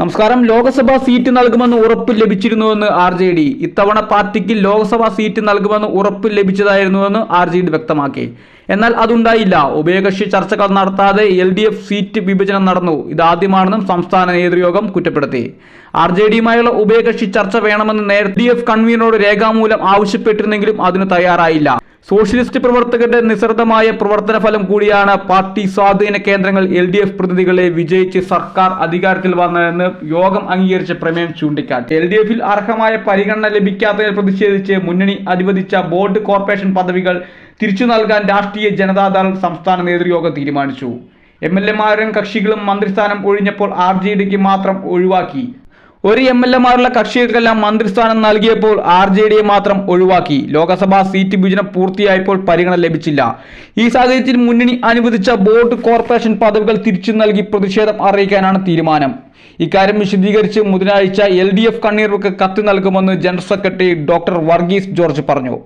നമസ്കാരം. ലോക്സഭാ സീറ്റ് നൽകുമെന്ന് ഉറപ്പ് ലഭിച്ചിരുന്നുവെന്ന് ആർ ജെ ഡി ഇത്തവണ പാർട്ടിക്ക് ലോക്സഭാ സീറ്റ് നൽകുമെന്ന് ഉറപ്പ് ലഭിച്ചതായിരുന്നുവെന്ന് ആർ ജെ ഡി വ്യക്തമാക്കി. എന്നാൽ അതുണ്ടായില്ല. ഉഭയകക്ഷി ചർച്ചകൾ നടത്താതെ എൽ ഡി എഫ് സീറ്റ് വിഭജനം നടന്നു. ഇതാദ്യമാണെന്നും സംസ്ഥാന നേതൃയോഗം കുറ്റപ്പെടുത്തി. ആർ ജെ ഡിയുമായുള്ള ഉഭയകക്ഷി ചർച്ച വേണമെന്ന് നേരത്തെ ഡി എഫ് കൺവീനറോട് രേഖാമൂലം ആവശ്യപ്പെട്ടിരുന്നെങ്കിലും അതിന് തയ്യാറായില്ല. സോഷ്യലിസ്റ്റ് പ്രവർത്തകരുടെ നിസ്സൃതമായ പ്രവർത്തന ഫലം കൂടിയാണ് പാർട്ടി സ്വാധീന കേന്ദ്രങ്ങൾ എൽ ഡി എഫ് പ്രതിനിധികളെ വിജയിച്ച് സർക്കാർ അധികാരത്തിൽ വന്നതെന്ന് യോഗം അംഗീകരിച്ച പ്രമേയം ചൂണ്ടിക്കാട്ടി. എൽ ഡി എഫിൽ അർഹമായ പരിഗണന ലഭിക്കാത്തതിൽ പ്രതിഷേധിച്ച് മുന്നണി അനുവദിച്ച ബോർഡ് കോർപ്പറേഷൻ പദവികൾ തിരിച്ചു നൽകാൻ രാഷ്ട്രീയ ജനതാദൾ സംസ്ഥാന നേതൃയോഗം തീരുമാനിച്ചു. എം എൽ എമാരും കക്ഷികളും മന്ത്രിസ്ഥാനം ഒഴിഞ്ഞപ്പോൾ ആർ ജെ ഡിക്ക് മാത്രം ഒഴിവാക്കി. ഒരു എം എൽ എമാരുള്ള കക്ഷികൾക്കെല്ലാം മന്ത്രിസ്ഥാനം നൽകിയപ്പോൾ ആർ ജെ ഡിയെ മാത്രം ഒഴിവാക്കി. ലോക്സഭാ സീറ്റ് വിഭജനം പൂർത്തിയായപ്പോൾ പരിഗണന ലഭിച്ചില്ല. ഈ സാഹചര്യത്തിൽ മുന്നണി അനുവദിച്ച ബോർഡ് കോർപ്പറേഷൻ പദവികൾ തിരിച്ചു നൽകി പ്രതിഷേധം അറിയിക്കാനാണ് തീരുമാനം. ഇക്കാര്യം വിശദീകരിച്ച് ബുധനാഴ്ച എൽ ഡി എഫ് കണ്ണീർക്ക് കത്ത് നൽകുമെന്ന് general secretary doctor Varghese George പറഞ്ഞു.